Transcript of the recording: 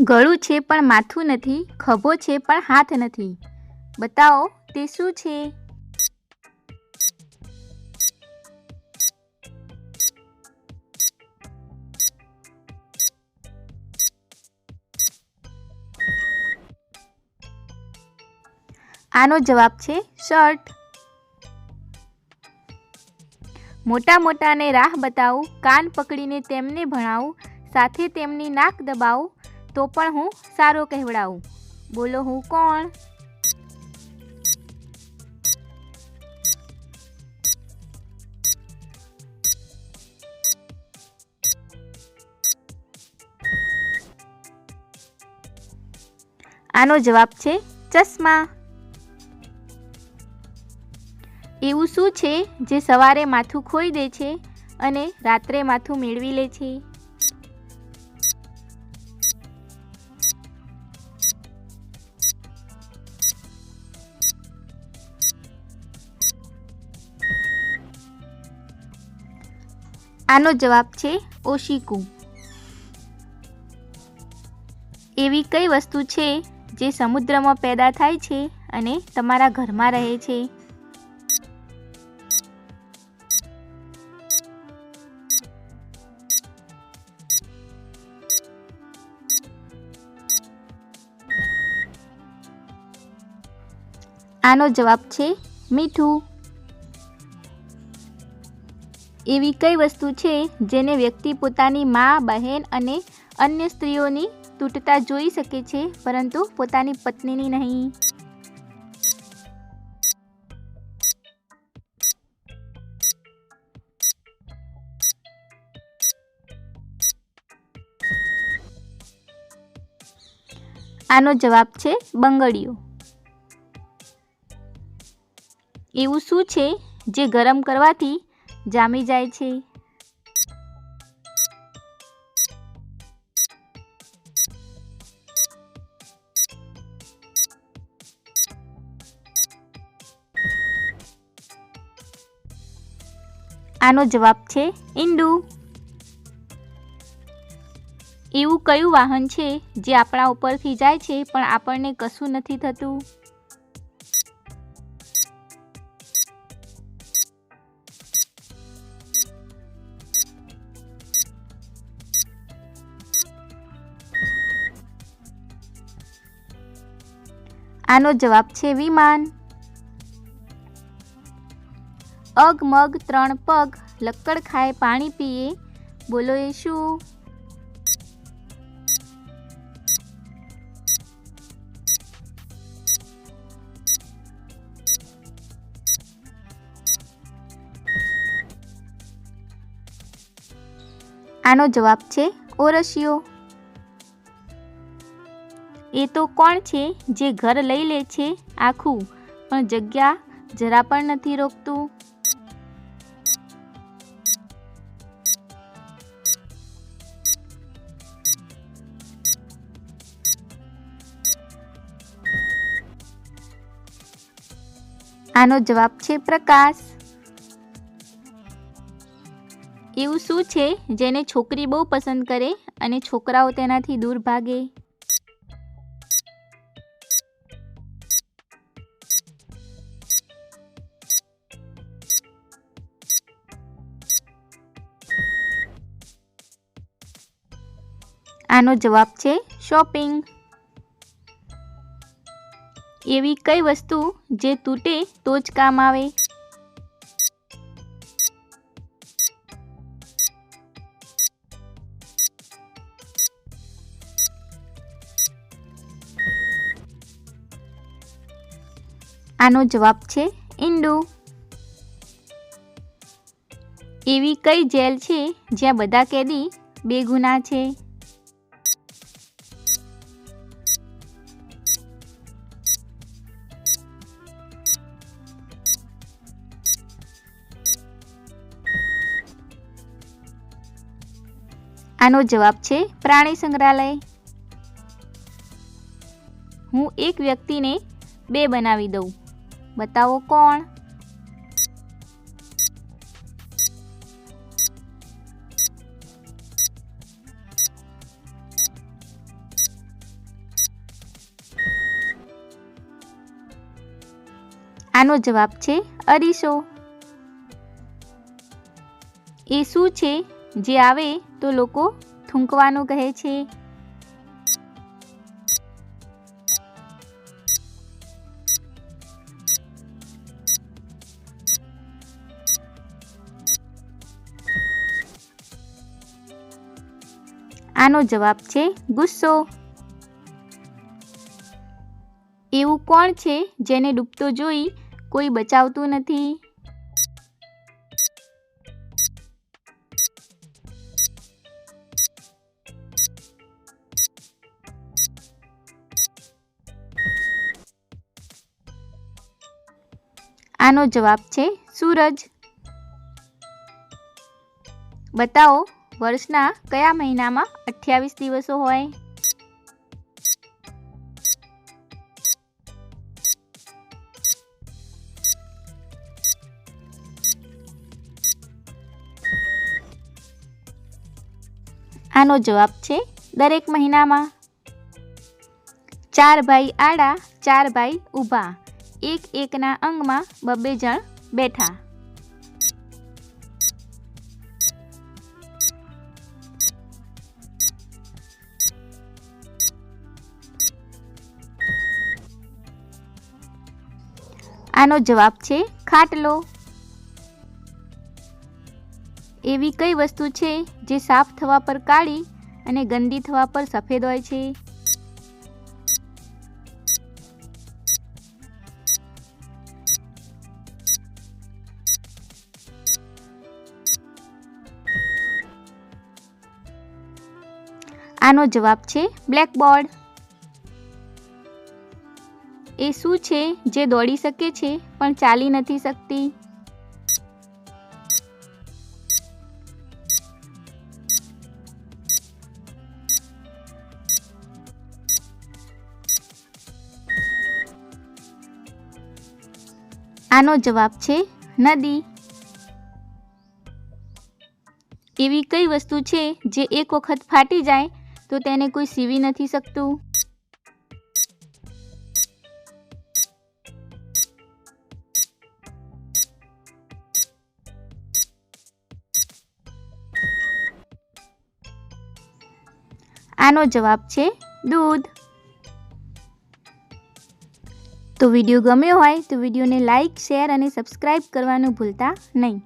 ગળું છે પણ માથું નથી, ખભો છે પણ હાથ નથી. બતાવો, તે શું છે? આનો જવાબ છે શર્ટ. મોટા મોટાને રાહ બતાવું, કાન પકડીને તેમને ભણાવું, સાથે તેમની નાક દબાવું તો પણ હું સારો કહેવડાવું. બોલો, હું કોણ? આનો જવાબ છે ચશ્મા. એવું શું છે જે સવારે માથું ખોઈ દે છે અને રાત્રે માથું મેળવી લે છે? આનો જવાબ છે ઓશિકુ. એવી કઈ વસ્તુ છે જે સમુદ્રમાં પેદા થાય છે અને તમારા ઘરમાં રહે છે? આનો જવાબ છે મીઠું. એવી કઈ વસ્તુ છે જેને વ્યક્તિ પોતાની મા, બહેન અને અન્ય સ્ત્રીઓની તૂટતા જોઈ શકે છે, પરંતુ પોતાની પત્નીની નહીં? આનો જવાબ છે બંગડીઓ. એવું શું છે જે ગરમ કરવાથી જામી જાય છે. આનો જવાબ છે ઇન્ડુ એવું કયું વાહન છે જે આપણા ઉપરથી જાય છે પણ આપણને કશું નથી થતું? આનો જવાબ છે વિમાન. અગ, મગ, ત્રણ પગ, લક્કડ ખાય, પાણી પીએ. બોલો એ શું? આનો જવાબ છે ઓરસિયો એ તો કોણ છે જે ઘર લઈ લે છે આખું? પણ જગ્યા જરા પણ નથી રોકતું. આનો જવાબ છે પ્રકાશ. એવું શું છે જેને છોકરી બહુ પસંદ કરે અને છોકરાઓ તેનાથી દૂર ભાગે? આનો જવાબ છે શોપિંગ. એવી કઈ વસ્તુ જે તૂટે તો જ કામ આવે? આનો જવાબ છે ઈંડું. એવી કઈ જેલ છે જ્યાં બધા કેદી બેગુના છે? આનો જવાબ છે પ્રાણી સંગ્રહાલય. હું એક વ્યક્તિને બે બનાવી દઉં. બતાવો કોણ? આનો જવાબ છે અરીસો. એ શું છે? જે આવે તો લોકો થૂંકવાનું કહે છે. આનો જવાબ છે ગુસ્સો. એવું કોણ છે જેને ડૂબતો જોઈ કોઈ બચાવતું નથી? આનો જવાબ છે સૂરજ. બતાવો, વર્ષના કયા મહિનામાં અઠ્યાવીસ દિવસો હોય? આનો જવાબ છે દરેક મહિનામાં. ચાર ભાઈ આડા, ચાર ભાઈ ઊભા. એક એકના અંગમાં બબ્બે જણ બેઠા. આનો જવાબ છે, ખાટલો. એવી કઈ વસ્તુ છે જે સાફ થવા પર કાળી અને ગંદી થવા પર સફેદ હોય છે? આનો જવાબ છે બ્લેકબોર્ડ. એ શું છે જે દોડી શકે છે પણ ચાલી નથી શકતી? આનો જવાબ છે નદી. એવી કઈ વસ્તુ છે જે એક વખત ફાટી જાય તો તેને કોઈ સીવી નથી શકતું? આનો જવાબ છે દૂધ. તો વીડિયો ગમ્યો હોય તો વિડીયોને લાઇક શેર અને સબસ્ક્રાઈબ કરવાનું ભૂલતા નહીં.